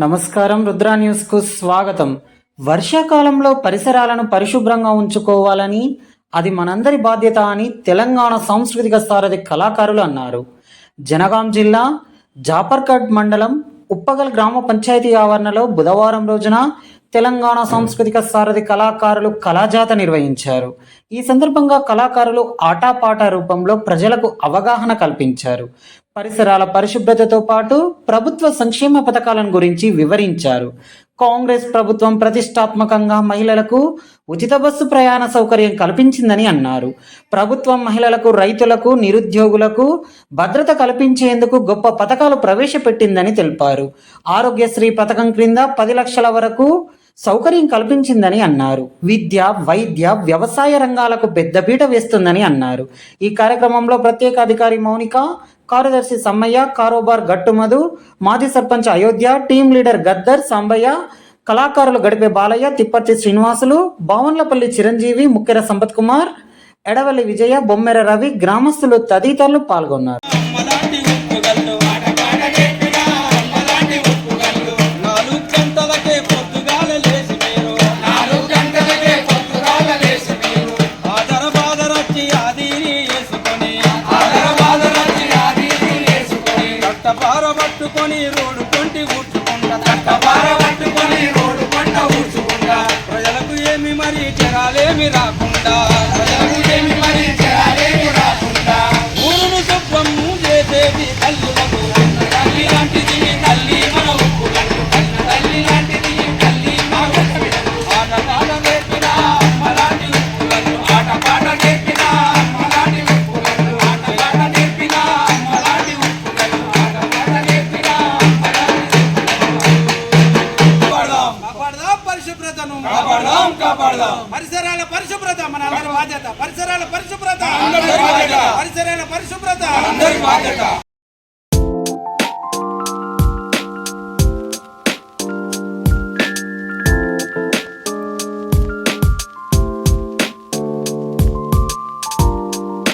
నమస్కారం రుద్రా న్యూస్కు స్వాగతం. వర్షాకాలంలో పరిసరాలను పరిశుభ్రంగా ఉంచుకోవాలని అది మనందరి బాధ్యత అని తెలంగాణ సాంస్కృతిక సారథి కళాకారులు అన్నారు. జనగాం జిల్లా జాపర్కట్ మండలం ఉప్పగల్ గ్రామ పంచాయతీ ఆవరణలో బుధవారం రోజున తెలంగాణ సాంస్కృతిక సారథి కళాకారులు కళాజాత నిర్వహించారు. ఈ సందర్భంగా కళాకారులు ఆటాపాట రూపంలో ప్రజలకు అవగాహన కల్పించారు. పరిసరాల పరిశుభ్రతతో పాటు ప్రభుత్వ సంక్షేమ పథకాలను గురించి వివరించారు. కాంగ్రెస్ ప్రభుత్వం ప్రతిష్టాత్మకంగా మహిళలకు ఉచిత బస్సు ప్రయాణ సౌకర్యం కల్పించిందని అన్నారు. ప్రభుత్వం మహిళలకు రైతులకు నిరుద్యోగులకు భద్రత కల్పించేందుకు గొప్ప పథకాలు ప్రవేశపెట్టిందని తెలిపారు. ఆరోగ్యశ్రీ పథకం క్రింద పది లక్షల వరకు సౌకర్యం కల్పించిందని అన్నారు. విద్య వైద్య వ్యవసాయ రంగాలకు పెద్దపీట వేస్తుందని అన్నారు. ఈ కార్యక్రమంలో ప్రత్యేక అధికారి మౌనిక కార్యదర్శి సమ్మయ్య కారోబార్ గట్టుమధు మాజీ సర్పంచ్ అయోధ్య టీం లీడర్ గద్దర్ సాంబయ్య కళాకారులు గడిపే బాలయ్య తిప్పర్తి శ్రీనివాసులు బావన్లపల్లి చిరంజీవి ముక్కెర సంపత్ కుమార్ ఎడవల్లి విజయ బొమ్మెర రవి గ్రామస్తులు తదితరులు పాల్గొన్నారు. వేసుకొని కట్టపార పట్టుకొని రోడ్డు కొంటి ఊడ్చుకుంటా. ప్రజలకు ఏమి మరి జనాలేమి రాకుండా. కాపాడదాం కాపాడదాం. పరిసరాల పరిశుభ్రత మన అందరి బాధ్యత. పరిసరాల పరిశుభ్రత. అందరి బాధ్యత. పరిసరాల పరిశుభ్రత. అందరి బాధ్యత.